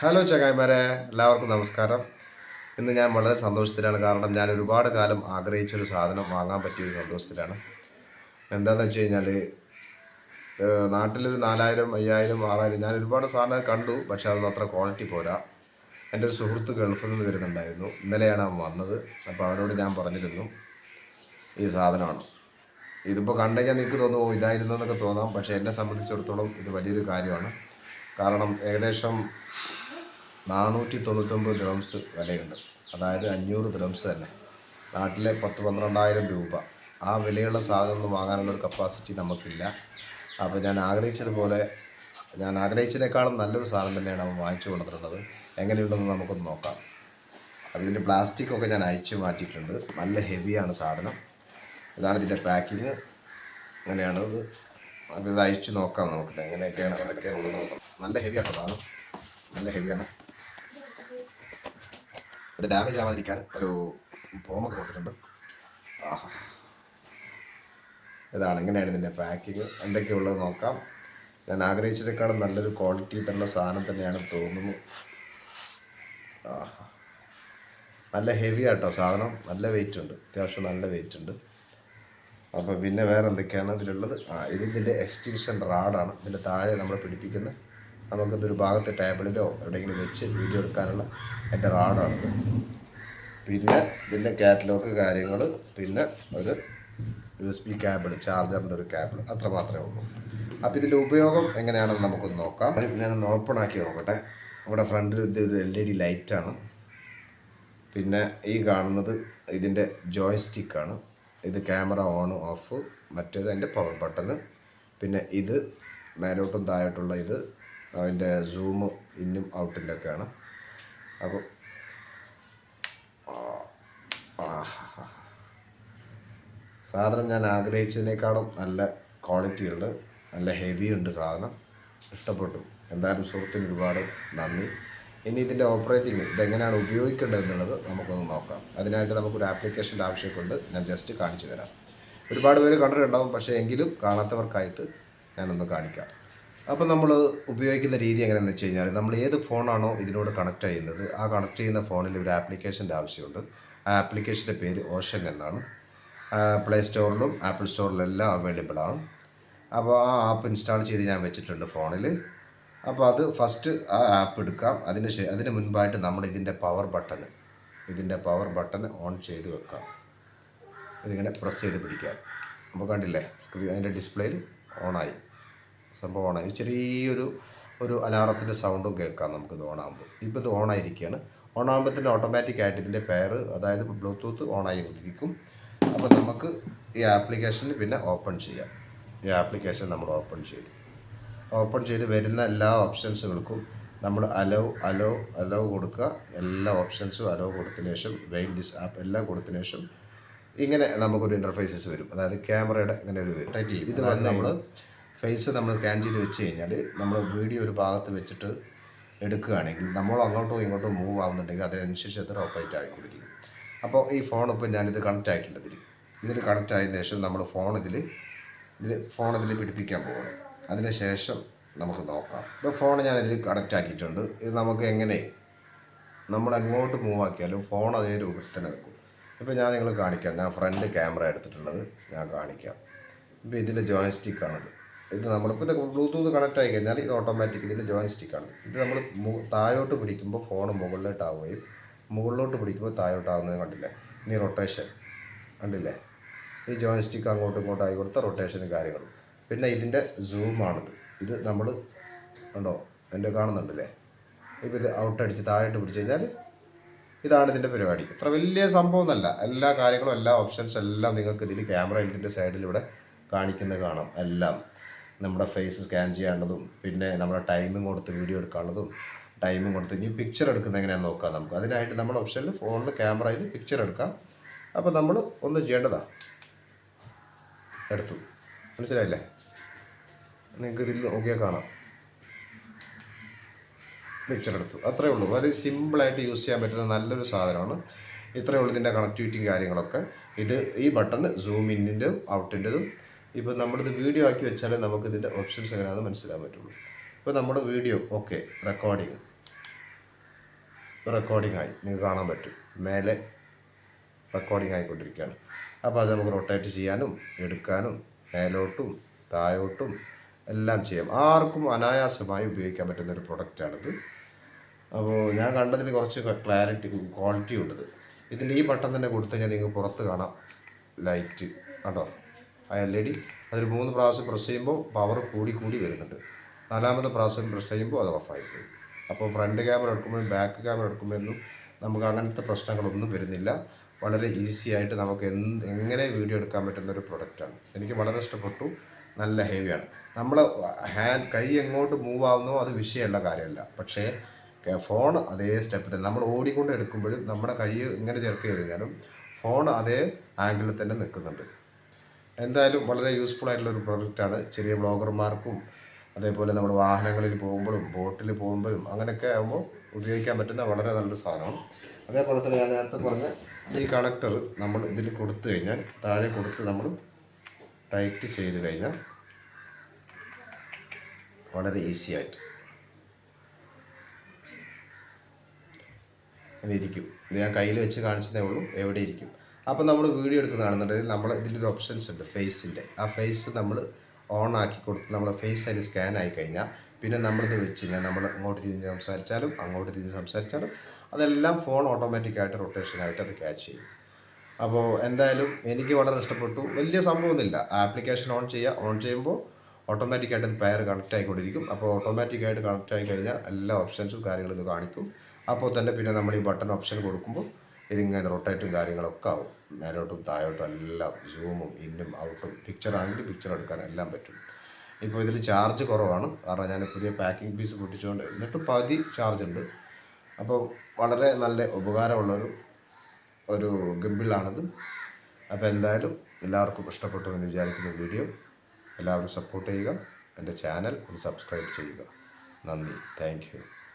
Hello ചങ്ങായിമാരെ. എല്ലാവർക്കും നമസ്കാരം. ഇന്ന് ഞാൻ വളരെ സന്തോഷത്തിലാണ്. കാരണം ഞാൻ ഒരുപാട് കാലം ആഗ്രഹിച്ചൊരു സാധനം വാങ്ങാൻ പറ്റിയൊരു സന്തോഷത്തിലാണ്. എന്താണെന്ന് വെച്ച് കഴിഞ്ഞാൽ നാട്ടിലൊരു നാലായിരം അയ്യായിരം ആറായിരം ഞാൻ ഒരുപാട് സാധനം കണ്ടു. പക്ഷേ അതൊന്നും അത്ര ക്വാളിറ്റി പോരാ. എന്റെ ഒരു സുഹൃത്ത് ഗൾഫിൽ നിന്ന് വരുന്നുണ്ടായിരുന്നു. ഇന്നലെയാണ് അവൻ വന്നത്. അപ്പോൾ അവനോട് ഞാൻ പറഞ്ഞിരുന്നു ഈ സാധനമാണ്. ഇതിപ്പോൾ കണ്ടു കഴിഞ്ഞാൽ നിങ്ങൾക്ക് തോന്നും "ഓ, ഇതായിരുന്നു എന്നൊക്കെ തോന്നാം. പക്ഷേ എന്നെ സംബന്ധിച്ചിടത്തോളം ഇത് വലിയൊരു കാര്യമാണ്. കാരണം ഏകദേശം നാനൂറ്റി തൊണ്ണൂറ്റൊമ്പത് ദ്രംസ് വിലയുണ്ട്. അതായത് അഞ്ഞൂറ് ദ്രംസ് തന്നെ. നാട്ടിലെ പത്ത് പന്ത്രണ്ടായിരം രൂപ. ആ വിലയുള്ള സാധനമൊന്നും വാങ്ങാനുള്ള ഒരു കപ്പാസിറ്റി നമുക്കില്ല. അപ്പോൾ ഞാൻ ആഗ്രഹിച്ചതുപോലെ ഞാൻ ആഗ്രഹിച്ചതിനേക്കാളും നല്ലൊരു സാധനം തന്നെയാണ് അവൻ വാങ്ങിച്ചു കൊണ്ടുവന്നിട്ടുള്ളത് എങ്ങനെയുണ്ടെന്ന് നമുക്കൊന്ന് നോക്കാം. അതിന്റെ പ്ലാസ്റ്റിക് ഒക്കെ ഞാൻ അയച്ചു മാറ്റിയിട്ടുണ്ട്. നല്ല ഹെവിയാണ് സാധനം. ഇതാണ് ഇതിന്റെ പാക്കിങ് അങ്ങനെയാണ് ഇത്. അപ്പോൾ ഇത് അയച്ചു നോക്കാം നമുക്ക്. എങ്ങനെയൊക്കെയാണ് ഉള്ളത് നോക്കാം. നല്ല ഹെവിയാണ് സാധനം. നല്ല ഹെവിയാണ് ഇത് ഡാമേജ് ആവാതിരിക്കാൻ ഒരു ഫോമൊക്കെ കൊടുത്തിട്ടുണ്ട്. ഇതാണ് എങ്ങനെയാണ് ഇതിന്റെ പാക്കിങ് എന്തൊക്കെയുള്ളത് നോക്കാം. ഞാൻ ആഗ്രഹിച്ചതിനേക്കാളും നല്ലൊരു ക്വാളിറ്റി തന്നെ സാധനം തന്നെയാണ് തോന്നുന്നു. നല്ല ഹെവി ആട്ടോ സാധനം. നല്ല വെയിറ്റ് ഉണ്ട്. അത്യാവശ്യം നല്ല വെയിറ്റ് ഉണ്ട്. അപ്പോൾ പിന്നെ വേറെ എന്തൊക്കെയാണ് ഇതിലുള്ളത്? ആ ഇത് ഇതിന്റെ എക്സ്റ്റൻഷൻ റാഡാണ് ഇതിന്റെ താഴെ നമ്മൾ പിടിപ്പിക്കുന്ന നമുക്കിതൊരു ഭാഗത്ത് ടേബിളിലോ എവിടെയെങ്കിലും വെച്ച് വീഡിയോ എടുക്കാനുള്ള എന്റെ റാഡാണിത് പിന്നെ ഇതിന്റെ കാറ്റലോഗ് കാര്യങ്ങൾ പിന്നെ ഒരു യു എസ് ബി കേബിൾ ചാർജറിന്റെ ഒരു കേബിൾ അത്ര മാത്രമേ ഉള്ളൂ. അപ്പോൾ ഇതിന്റെ ഉപയോഗം എങ്ങനെയാണെന്ന് നമുക്കൊന്ന് നോക്കാം. ഞാനൊന്ന് ഓപ്പൺ ആക്കി നോക്കട്ടെ. ഇവിടെ ഫ്രണ്ടിൽ ഇത് ഒരു എൽ ഇ ഡി ലൈറ്റാണ്. പിന്നെ ഈ കാണുന്നത് ഇതിന്റെ ജോയ്സ്റ്റിക്കാണ്. ഇത് ക്യാമറ ഓൺ ഓഫ് മറ്റേത് അതിന്റെ പവർ ബട്ടൺ പിന്നെ ഇത് മേലോട്ടും താഴോട്ടുള്ള ഇത് അതിന്റെ സൂം ഇന്നും ഔട്ടിലൊക്കെയാണ് അപ്പോൾ സാധനം ഞാൻ ആഗ്രഹിച്ചതിനേക്കാളും നല്ല ക്വാളിറ്റി ഉണ്ട്. നല്ല ഹെവി ഉണ്ട് സാധനം. ഇഷ്ടപ്പെട്ടു. എന്തായാലും സുഹൃത്തിന് ഒരുപാട് നന്ദി. ഇനി ഇതിന്റെ ഓപ്പറേറ്റിംഗ് ഇതെങ്ങനെയാണ് ഉപയോഗിക്കേണ്ടത് എന്നുള്ളത് നമുക്കൊന്ന് നോക്കാം. അതിനായിട്ട് നമുക്കൊരു ആപ്ലിക്കേഷന്റെ ആവശ്യമൊക്കെ ഞാൻ ജസ്റ്റ് കാണിച്ചു തരാം. ഒരുപാട് പേര് കണ്ടിട്ടുണ്ടാവും പക്ഷേ എങ്കിലും കാണാത്തവർക്കായിട്ട് ഞാനൊന്ന് കാണിക്കാം. അപ്പോൾ നമ്മൾ ഉപയോഗിക്കുന്ന രീതി എങ്ങനെയാണെന്ന് വെച്ച് കഴിഞ്ഞാൽ നമ്മൾ ഏത് ഫോണാണോ ഇതിനോട് കണക്ട് ചെയ്യുന്നത് ആ കണക്ട് ചെയ്യുന്ന ഫോണിൽ ഒരു ആപ്ലിക്കേഷന്റെ ആവശ്യമുണ്ട്. ആ ആപ്ലിക്കേഷന്റെ പേര് ഓഷൻ എന്നാണ്. പ്ലേ സ്റ്റോറിലും ആപ്പിൾ സ്റ്റോറിലും എല്ലാം അവൈലബിൾ ആണ്. അപ്പോൾ ആ ആപ്പ് ഇൻസ്റ്റാൾ ചെയ്ത് ഞാൻ വെച്ചിട്ടുണ്ട് ഫോണിൽ അപ്പോൾ അത് ഫസ്റ്റ് ആ ആപ്പ് എടുക്കാം. അതിന് അതിന് മുൻപായിട്ട് നമ്മൾ ഇതിന്റെ പവർ ബട്ടൺ ഇതിന്റെ പവർ ബട്ടൺ ഓൺ ചെയ്ത് വെക്കാം. ഇതിങ്ങനെ പ്രസ് ചെയ്ത് പിടിക്കാം. അപ്പോൾ കണ്ടില്ലേ? സ്ക്രീൻ അതിന്റെ ഡിസ്പ്ലേയിൽ ഓണായി സംഭവം ഒരു ചെറിയൊരു ഒരു അലാറത്തിന്റെ സൗണ്ടും കേൾക്കാം നമുക്കിത് ഓണാകുമ്പോൾ. ഇപ്പോൾ ഇത് ഓണായിരിക്കുകയാണ്. ഓണാകുമ്പോഴത്തേന് ഓട്ടോമാറ്റിക് ആയിട്ട് ഇതിന്റെ പെയർ അതായത് ബ്ലൂടൂത്ത് ഓണായിരിക്കും. അപ്പോൾ നമുക്ക് ഈ ആപ്ലിക്കേഷൻ പിന്നെ ഓപ്പൺ ചെയ്യാം. ഈ ആപ്ലിക്കേഷൻ നമ്മൾ ഓപ്പൺ ചെയ്തു. ഓപ്പൺ ചെയ്ത് വരുന്ന എല്ലാ ഓപ്ഷൻസുകൾക്കും നമ്മൾ അലോ അലോ അലോ കൊടുക്കുക. എല്ലാ ഓപ്ഷൻസും അലോ കൊടുത്തതിന് ശേഷം വെയിൻ ദിസ് ആപ്പ് എല്ലാം കൊടുത്തതിന് ശേഷം ഇങ്ങനെ നമുക്കൊരു ഇന്റർഫേസസ് വരും. അതായത് ക്യാമറയുടെ ഇങ്ങനെ ഒരു ടൈറ്റ് ചെയ്യും. ഇത് നമ്മൾ ഫേസ് നമ്മൾ സ്കാൻ ചെയ്ത് വെച്ച് കഴിഞ്ഞാൽ നമ്മൾ വീഡിയോ ഒരു ഭാഗത്ത് വെച്ചിട്ട് എടുക്കുകയാണെങ്കിൽ നമ്മൾ അങ്ങോട്ടോ ഇങ്ങോട്ടോ മൂവ് ആവുന്നുണ്ടെങ്കിൽ അതിനനുസരിച്ച് എത്ര ഓപ്പറേറ്റ് ആയിക്കൊണ്ടിരിക്കും. അപ്പോൾ ഈ ഫോൺ ഇപ്പോൾ ഞാനിത് കണക്റ്റ് ആയിട്ടുണ്ട് ഇതിൽ ഇതിൽ കണക്റ്റ് ആയതിനു ശേഷം നമ്മൾ ഫോൺ ഇതിൽ ഇതിൽ ഫോൺ ഇതിൽ പിടിപ്പിക്കാൻ പോകണം അതിന് ശേഷം നമുക്ക് നോക്കാം. ഇപ്പോൾ ഫോൺ ഞാൻ ഇതിൽ കണക്റ്റ് ആക്കിയിട്ടുണ്ട്. ഇത് നമുക്ക് എങ്ങനെ നമ്മൾ എങ്ങോട്ട് മൂവ് ആക്കിയാലും ഫോൺ അതേ രൂപത്തിൽ തന്നെ നിൽക്കും. ഇപ്പോൾ ഞാൻ നിങ്ങൾ കാണിക്കാം. ഞാൻ ഫ്രണ്ട് ക്യാമറ എടുത്തിട്ടുള്ളത് ഞാൻ കാണിക്കാം. ഇപ്പോൾ ഇതിന്റെ ജോയിസ്റ്റിക്കാണിത് ഇത് നമ്മളിപ്പോൾ ഇത് ബ്ലൂടൂത്ത് കണക്ട് ആയി കഴിഞ്ഞാൽ ഇത് ഓട്ടോമാറ്റിക് ഇതിന്റെ ജോയിൻ സ്റ്റിക്കാണ് ഇത് നമ്മൾ താഴോട്ട് പിടിക്കുമ്പോൾ ഫോൺ മുകളിലോട്ടാവുകയും മുകളിലോട്ട് പിടിക്കുമ്പോൾ താഴോട്ടാവുന്നത് കണ്ടില്ലേ? ഇനി റൊട്ടേഷൻ കണ്ടില്ലേ? ഈ ജോയിൻ സ്റ്റിക്ക് അങ്ങോട്ടും ഇങ്ങോട്ടും ആയി കൊടുത്ത റൊട്ടേഷനും കാര്യങ്ങളും. പിന്നെ ഇതിന്റെ സൂമാണിത് ഇത് നമ്മൾ ഉണ്ടോ എന്റെ കാണുന്നുണ്ടല്ലേ? ഇപ്പോൾ ഇത് ഔട്ടടിച്ച് താഴോട്ട് പിടിച്ച് കഴിഞ്ഞാൽ ഇതാണ് ഇതിന്റെ പരിപാടി. ഇത്ര വലിയ സംഭവമൊന്നുമല്ല എല്ലാ കാര്യങ്ങളും എല്ലാ ഓപ്ഷൻസ് എല്ലാം നിങ്ങൾക്ക് ഇതിൽ ക്യാമറ ഇതിന്റെ സൈഡിലൂടെ കാണിക്കുന്നത് കാണാം. എല്ലാം. നമ്മുടെ ഫേസ് സ്കാൻ ചെയ്യാനുള്ളതും പിന്നെ നമ്മുടെ ടൈമും കൊടുത്ത് വീഡിയോ എടുക്കാനുള്ളതും ടൈമും കൊടുത്ത് ഇനി പിക്ചർ എടുക്കുന്ന എങ്ങനെയാണെന്ന് നോക്കാം നമുക്ക്. അതിനായിട്ട് നമ്മുടെ ഓപ്ഷനിൽ ഫോണിൽ ക്യാമറയിൽ പിക്ചർ എടുക്കാം. അപ്പോൾ നമ്മൾ ഒന്ന് ചെയ്യേണ്ടതാണ് എടുത്തു. മനസ്സിലായില്ലേ? നിങ്ങൾക്ക് ഇതിൽ നോക്കിയാൽ കാണാം. പിക്ചർ എടുത്തു. അത്രയേ ഉള്ളൂ. വളരെ സിമ്പിളായിട്ട് യൂസ് ചെയ്യാൻ പറ്റുന്ന നല്ലൊരു സാധനമാണ്. ഇത്രയേ ഉള്ളൂ ഇതിന്റെ കണക്ടിവിറ്റിയും കാര്യങ്ങളൊക്കെ. ഇത് ഈ ബട്ടൺ സൂം ഇന്നിന്റെയും ഔട്ടിന്റെതും ഇപ്പോൾ നമ്മളിത് വീഡിയോ ആക്കി വെച്ചാലേ നമുക്ക് ഇതിന്റെ ഓപ്ഷൻസ് എങ്ങനെയാണെന്ന് മനസ്സിലാൻ പറ്റുള്ളൂ. ഇപ്പോൾ നമ്മുടെ വീഡിയോ ഓക്കെ റെക്കോർഡിങ് റെക്കോർഡിംഗ് ആയി. നിങ്ങൾക്ക് കാണാൻ പറ്റും. മേലെ റെക്കോർഡിംഗ് ആയിക്കൊണ്ടിരിക്കുകയാണ്. അപ്പോൾ അത് നമുക്ക് റൊട്ടേറ്റ് ചെയ്യാനും എടുക്കാനും മേലോട്ടും താഴോട്ടും എല്ലാം ചെയ്യാം. ആർക്കും അനായാസമായി ഉപയോഗിക്കാൻ പറ്റുന്ന ഒരു പ്രൊഡക്റ്റാണിത് അപ്പോൾ ഞാൻ കണ്ടതിൽ കുറച്ച് ക്ലാരിറ്റി ക്വാളിറ്റി ഉണ്ടത്. ഇതിന്റെ ഈ ബട്ടൺ തന്നെ കൊടുത്തു കഴിഞ്ഞാൽ നിങ്ങൾക്ക് പുറത്ത് കാണാം. ലൈറ്റ് കണ്ടോ? ആ എൽ ഇ ഡി. അതൊരു മൂന്ന് പ്രാവശ്യം പ്രസ് ചെയ്യുമ്പോൾ പവർ കൂടി കൂടി വരുന്നുണ്ട്. നാലാമത്തെ പ്രാവശ്യം പ്രസ് ചെയ്യുമ്പോൾ അത് ഓഫായി പോയി അപ്പോൾ ഫ്രണ്ട് ക്യാമറ എടുക്കുമ്പോഴും ബാക്ക് ക്യാമറ എടുക്കുമ്പോഴൊന്നും നമുക്ക് അങ്ങനത്തെ പ്രശ്നങ്ങളൊന്നും വരുന്നില്ല. വളരെ ഈസി ആയിട്ട് നമുക്ക് എന്ത് എങ്ങനെ വീഡിയോ എടുക്കാൻ പറ്റുന്ന ഒരു പ്രൊഡക്റ്റാണ് എനിക്ക് വളരെ ഇഷ്ടപ്പെട്ടു. നല്ല ഹെവിയാണ് നമ്മൾ ഹാൻഡ് കൈ എങ്ങോട്ട് മൂവ് ആവുന്നോ അത് വിഷയമുള്ള കാര്യമല്ല. പക്ഷേ ഫോൺ അതേ സ്റ്റെപ്പ് തന്നെ. നമ്മൾ ഓടിക്കൊണ്ട് എടുക്കുമ്പോഴും നമ്മുടെ കൈ ഇങ്ങനെ ചേർക്ക് ചെയ്ത് കഴിഞ്ഞാലും ഫോൺ അതേ ആംഗിളിൽ തന്നെ നിൽക്കുന്നുണ്ട്. എന്തായാലും വളരെ യൂസ്ഫുൾ ആയിട്ടുള്ള ഒരു പ്രൊഡക്റ്റാണ് ചെറിയ ബ്ലോഗർമാർക്കും അതേപോലെ നമ്മൾ വാഹനങ്ങളിൽ പോകുമ്പോഴും ബോട്ടിൽ പോകുമ്പോഴും അങ്ങനെയൊക്കെ ആകുമ്പോൾ ഉപയോഗിക്കാൻ പറ്റുന്ന വളരെ നല്ലൊരു സാധനമാണ്. അതേപോലെ തന്നെ ഞാൻ നേരത്തെ പറഞ്ഞ ഈ കണക്ടർ നമ്മൾ ഇതിൽ കൊടുത്തു കഴിഞ്ഞാൽ താഴെ കൊടുത്ത് നമ്മൾ ടൈറ്റ് ചെയ്ത് കഴിഞ്ഞാൽ വളരെ ഈസി ആയിട്ട് ഇരിക്കും. ഇത് ഞാൻ കയ്യിൽ വെച്ച് കാണിച്ചതേ ഉള്ളൂ. എവിടെ ഇരിക്കും? അപ്പോൾ നമ്മൾ വീഡിയോ എടുക്കുന്നതാണെന്നുണ്ടെങ്കിൽ നമ്മൾ ഇതിലൊരു ഓപ്ഷൻസ് ഉണ്ട് ഫേസിന്റെ ആ ഫേസ് നമ്മൾ ഓൺ ആക്കി കൊടുത്ത് നമ്മൾ ഫേസ് അതിന് സ്കാൻ ആയി കഴിഞ്ഞാൽ പിന്നെ നമ്മളിത് വെച്ച് കഴിഞ്ഞാൽ നമ്മൾ അങ്ങോട്ട് തിരിഞ്ഞ് സംസാരിച്ചാലും അങ്ങോട്ട് തിരിഞ്ഞ് സംസാരിച്ചാലും അതെല്ലാം ഫോൺ ഓട്ടോമാറ്റിക്കായിട്ട് റൊട്ടേഷനായിട്ട് അത് ക്യാച്ച് ചെയ്യും. അപ്പോൾ എന്തായാലും എനിക്ക് വളരെ ഇഷ്ടപ്പെട്ടു. വലിയ സംഭവമൊന്നുമില്ല. ആപ്ലിക്കേഷൻ ഓൺ ചെയ്യുക ഓൺ ചെയ്യുമ്പോൾ ഓട്ടോമാറ്റിക്കായിട്ട് അത് പെയർ കണക്റ്റ് ആയിക്കൊണ്ടിരിക്കും. അപ്പോൾ ഓട്ടോമാറ്റിക്കായിട്ട് കണക്റ്റ് ആയി കഴിഞ്ഞാൽ എല്ലാ ഓപ്ഷൻസും കാര്യങ്ങളും ഇത് കാണിക്കും. അപ്പോൾ തന്നെ പിന്നെ നമ്മൾ ഈ ബട്ടൺ ഓപ്ഷൻ കൊടുക്കുമ്പോൾ ഇതിങ്ങനെ റൊട്ടേറ്റും കാര്യങ്ങളൊക്കെ ആവും. മേലോട്ടും താഴോട്ടും എല്ലാം സൂമും ഇന്നും ഔട്ടും പിക്ചർ ആണെങ്കിൽ പിക്ചർ എടുക്കാൻ എല്ലാം പറ്റും. ഇപ്പോൾ ഇതിൽ ചാർജ് കുറവാണ്. കാരണം ഞാൻ പുതിയ പാക്കിംഗ് പീസ് പൊട്ടിച്ചുകൊണ്ട് എന്നിട്ട് പതി ചാർജ് ഉണ്ട്. അപ്പോൾ വളരെ നല്ല ഉപകാരമുള്ളൊരു ഒരു ഗംബിളാണിത് അപ്പോൾ എന്തായാലും എല്ലാവർക്കും ഇഷ്ടപ്പെട്ടു എന്ന് വിചാരിക്കുന്ന വീഡിയോ എല്ലാവരും സപ്പോർട്ട് ചെയ്യുക. എന്റെ ചാനൽ ഒന്ന് സബ്സ്ക്രൈബ് ചെയ്യുക. നന്ദി. താങ്ക്